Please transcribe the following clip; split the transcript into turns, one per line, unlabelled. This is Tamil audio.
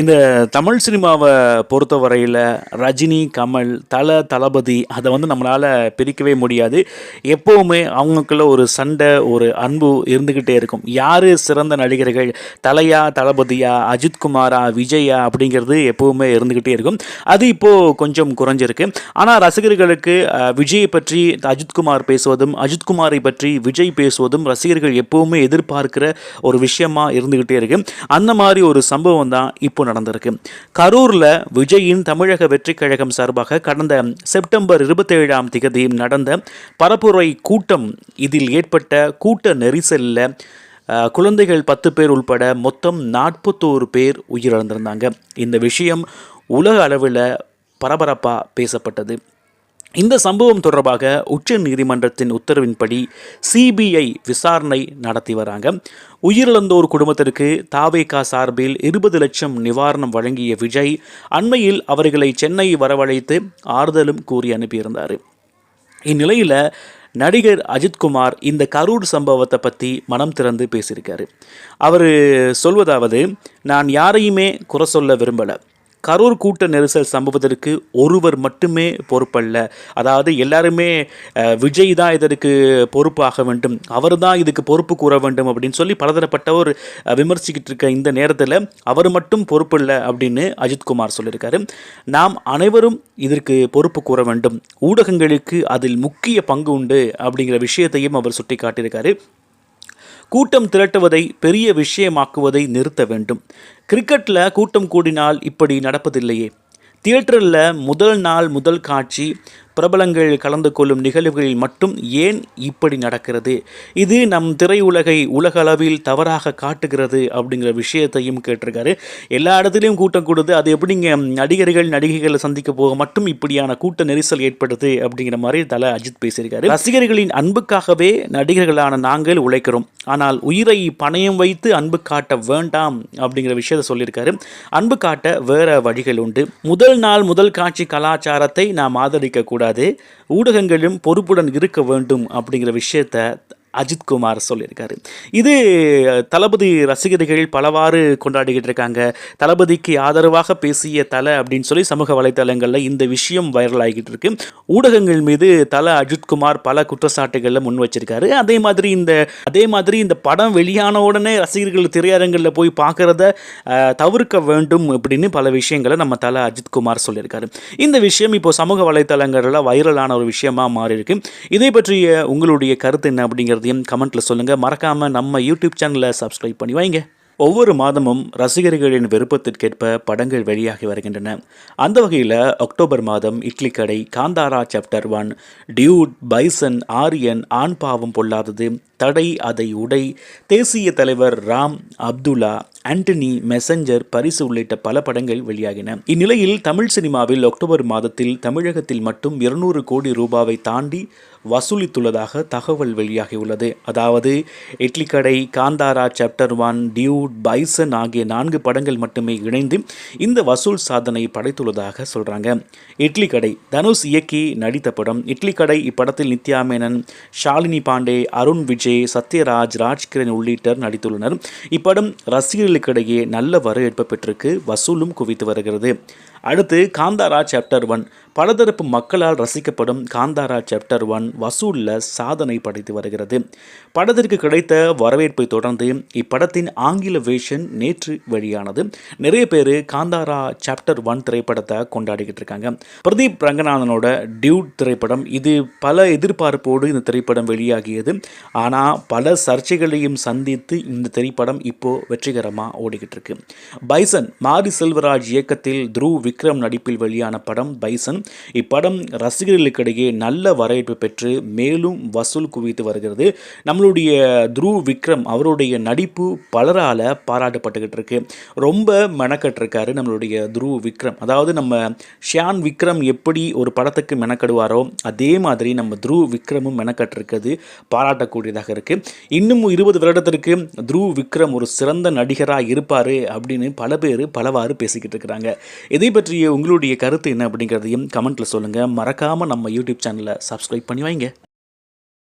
இந்த தமிழ் சினிமாவை பொறுத்தவரையில் ரஜினி கமல் தல தளபதி அதை வந்து நம்மளால் பிரிக்கவே முடியாது. எப்போவுமே அவங்களுக்குள்ள ஒரு சண்டை ஒரு அன்பு இருந்துக்கிட்டே இருக்கும். யார் சிறந்த நடிகர்கள்? தலையா தளபதியா அஜித்குமாரா விஜயா அப்படிங்கிறது எப்போவுமே இருந்துக்கிட்டே இருக்கும். அது இப்போது கொஞ்சம் குறைஞ்சிருக்கு. ஆனால் ரசிகர்களுக்கு விஜயை பற்றி அஜித்குமார் பேசுவதும் அஜித்குமாரை பற்றி விஜய் பேசுவதும் ரசிகர்கள் எப்போவுமே எதிர்பார்க்கிற ஒரு விஷயமா இருந்துக்கிட்டே இருக்குது அந்த மாதிரி ஒரு சம்பவம் தான் இப்போ நடந்திருக்கு. கரூரில் விஜயின் தமிழக வெற்றிக் கழகம் சார்பாக கடந்த செப்டம்பர் இருபத்தேழாம் தேதி நடந்த பரப்புரை கூட்டம் இதில் ஏற்பட்ட கூட்ட நெரிசலில் குழந்தைகள் பத்து பேர் உள்பட மொத்தம் நாற்பத்தோரு பேர் உயிரிழந்திருந்தாங்க. இந்த விஷயம் உலக அளவில் பரபரப்பாக பேசப்பட்டது. இந்த சம்பவம் தொடர்பாக உச்ச நீதிமன்றத்தின் உத்தரவின்படி சிபிஐ விசாரணை நடத்தி வராங்க. உயிரிழந்தோர் குடும்பத்திற்கு தாவேகா சார்பில் இருபது லட்சம் நிவாரணம் வழங்கிய விஜய் அண்மையில் அவர்களை சென்னை வரவழைத்து ஆறுதலும் கூறி அனுப்பியிருந்தார். இந்நிலையில் நடிகர் அஜித்குமார் இந்த கரூர் சம்பவத்தை பற்றி மனம் திறந்து பேசியிருக்காரு. அவர் சொல்வதாவது நான் யாரையுமே குறை சொல்ல விரும்பலை. கரூர் கூட்ட நெரிசல் சம்பவத்திற்கு ஒருவர் மட்டுமே பொறுப்பல்ல. அதாவது எல்லாருமே விஜய் தான் இதற்கு பொறுப்பாக வேண்டும். அவர் தான் இதுக்கு பொறுப்பு கூற வேண்டும் அப்படின்னு சொல்லி பலதரப்பட்டவர் விமர்சிக்கிட்டு இருக்க இந்த நேரத்தில் அவர் மட்டும் பொறுப்பு இல்லை அப்படின்னு அஜித்குமார் சொல்லியிருக்காரு. நாம் அனைவரும் இதற்கு பொறுப்பு கூற வேண்டும். ஊடகங்களுக்கு அதில் முக்கிய பங்கு உண்டு அப்படிங்கிற விஷயத்தையும் அவர் சுட்டி காட்டியிருக்காரு கூட்டம் திரட்டுவதை பெரிய விஷயமாக்குவதை நிறுத்த வேண்டும். கிரிக்கெட்டில் கூட்டம் கூடினால் இப்படி நடப்பதில்லையே. தியேட்டரில் முதல் நாள் முதல் காட்சி பிரபலங்கள் கலந்து கொள்ளும் நிகழ்வுகளில் மட்டும் ஏன் இப்படி நடக்கிறது? இது நம் திரையுலகை உலக அளவில் தவறாக காட்டுகிறது அப்படிங்கிற விஷயத்தையும் கேட்டிருக்காரு. எல்லா இடத்துலையும் கூட்டம் கூடுது. அது எப்படிங்க நடிகர்கள் நடிகைகளை சந்திக்க போக மட்டும் இப்படியான கூட்ட நெரிசல் ஏற்படுது அப்படிங்கிற மாதிரி தல அஜித் பேசியிருக்காரு. ரசிகர்களின் அன்புக்காகவே நடிகர்களான நாங்கள் உழைக்கிறோம். ஆனால் உயிரை பணயம் வைத்து அன்பு காட்ட வேண்டாம் அப்படிங்கிற விஷயத்தை சொல்லியிருக்காரு. அன்பு காட்ட வேற வழிகள் உண்டு. முதல் நாள் முதல் காட்சி கலாச்சாரத்தை நாம் ஆதரிக்க கூடாது. ஊடகங்களும் பொறுப்புடன் இருக்க வேண்டும் அப்படிங்கிற விஷயத்தை அஜித்குமார் சொல்லியிருக்காரு. இது தளபதி ரசிகர்கள் பலவாறு கொண்டாடிக்கிட்டு இருக்காங்க. தளபதிக்கு ஆதரவாக பேசிய தலை அப்படின்னு சொல்லி சமூக வலைத்தளங்களில் இந்த விஷயம் வைரல் ஆகிக்கிட்டு இருக்கு. ஊடகங்கள் மீது தல அஜித்குமார் பல குற்றச்சாட்டுகளில் முன் வச்சிருக்காரு. அதே மாதிரி இந்த அதே மாதிரி இந்த படம் வெளியான உடனே ரசிகர்கள் திரையரங்களில் போய் பார்க்குறத தவிர்க்க வேண்டும் அப்படின்னு பல விஷயங்களை நம்ம தல அஜித்குமார் சொல்லியிருக்காரு. இந்த விஷயம் இப்போ சமூக வலைத்தளங்களில் வைரலான ஒரு விஷயமா மாறி இருக்கு இதை பற்றிய உங்களுடைய கருத்து என்ன அப்படிங்கிறது அப்படிங்கிறதையும் கமெண்ட்டில் சொல்லுங்கள் மறக்காமல் நம்ம யூடியூப் சேனலை சப்ஸ்கிரைப் பண்ணி வைங்க. ஒவ்வொரு மாதமும் ரசிகர்களின் விருப்பத்திற்கேற்ப படங்கள் வெளியாகி வருகின்றன. அந்த வகையில் அக்டோபர் மாதம் Idli Kadai Kantara chapter one Dude Bison Aaryan Aan Paavam Pollathathu தடை அதை உடை. தேசிய தலைவர் ராம் அப்துல்லா ஆண்டனி மெசஞ்சர் பரிசு உள்ளிட்ட பல படங்கள் வெளியாகின. இந்நிலையில் தமிழ் சினிமாவில் அக்டோபர் மாதத்தில் தமிழகத்தில் மட்டும் இருநூறு கோடி ரூபாவை தாண்டி வசூலித்துள்ளதாக தகவல் வெளியாகியுள்ளது. அதாவது Idlikadai Kantara chapter one Dude Bison ஆகிய நான்கு படங்கள் மட்டுமே இணைந்து இந்த வசூல் சாதனை படைத்துள்ளதாக சொல்றாங்க. இட்லி கடை தனுஷ் இயக்கி நடித்த படம். இட்லி கடை இப்படத்தில் நித்யா மேனன் ஷாலினி பாண்டே அருண் விஜய் சத்யராஜ் ராஜ்கிரண் உள்ளிட்டோர் நடித்துள்ளனர். இப்படம் ரசிகர்களுக்கிடையே நல்ல வரவேற்பு பெற்றிருக்கு. வசூலும் குவித்து வருகிறது. அடுத்து காந்தாரா சாப்டர் ஒன் பலதரப்பு மக்களால் ரசிக்கப்படும் காந்தாரா சாப்டர் ஒன் வசூலில் சாதனை படைத்து வருகிறது. படத்திற்கு கிடைத்த வரவேற்பை தொடர்ந்து இப்படத்தின் ஆங்கில வேஷன் நேற்று வெளியானது. நிறைய பேர் காந்தாரா சாப்டர் ஒன் திரைப்படத்தை கொண்டாடிக்கிட்டு இருக்காங்க. பிரதீப் ரங்கநாதனோட டியூட் திரைப்படம் இது பல எதிர்பார்ப்போடு இந்த திரைப்படம் வெளியாகியது. ஆனால் பல சர்ச்சைகளையும் சந்தித்து இந்த திரைப்படம் இப்போ வெற்றிகரமாக ஓடிக்கிட்டு இருக்கு. பைசன் மாரி செல்வராஜ் இயக்கத்தில் த்ருவ் விக்ரம் நடிப்பில் வெளியான படம் பைசன். இப்படம் ரசிகர்களுக்கிடையே நல்ல வரவேற்பு பெற்று மேலும் வசூல் குவித்து வருகிறது. நம்மளுடைய துருவ் விக்ரம் அவருடைய நடிப்பு பலரால் பாராட்டப்பட்டுக்கிட்டு இருக்கு. ரொம்ப மெனக்கட்டிருக்காரு நம்மளுடைய துருவ் விக்ரம். அதாவது நம்ம ஷியான் விக்ரம் எப்படி ஒரு படத்துக்கு மெனக்கடுவாரோ அதே மாதிரி நம்ம துருவ் விக்ரமும் மெனக்கட்டிருக்கிறது பாராட்டக்கூடியதாக இருக்கு. இன்னும் இருபது வருடத்திற்கு த்ருவ் விக்ரம் ஒரு சிறந்த நடிகராக இருப்பார் அப்படின்னு பல பேர் பலவாறு பேசிக்கிட்டு இருக்கிறாங்க. இதை பற்றிய உங்களுடைய கருத்து என்ன அப்படிங்கிறதையும் கமெண்ட்டில் சொல்லுங்கள் மறக்காமல் நம்ம யூடியூப் சேனலை சப்ஸ்கிரைப் பண்ணி வைங்க.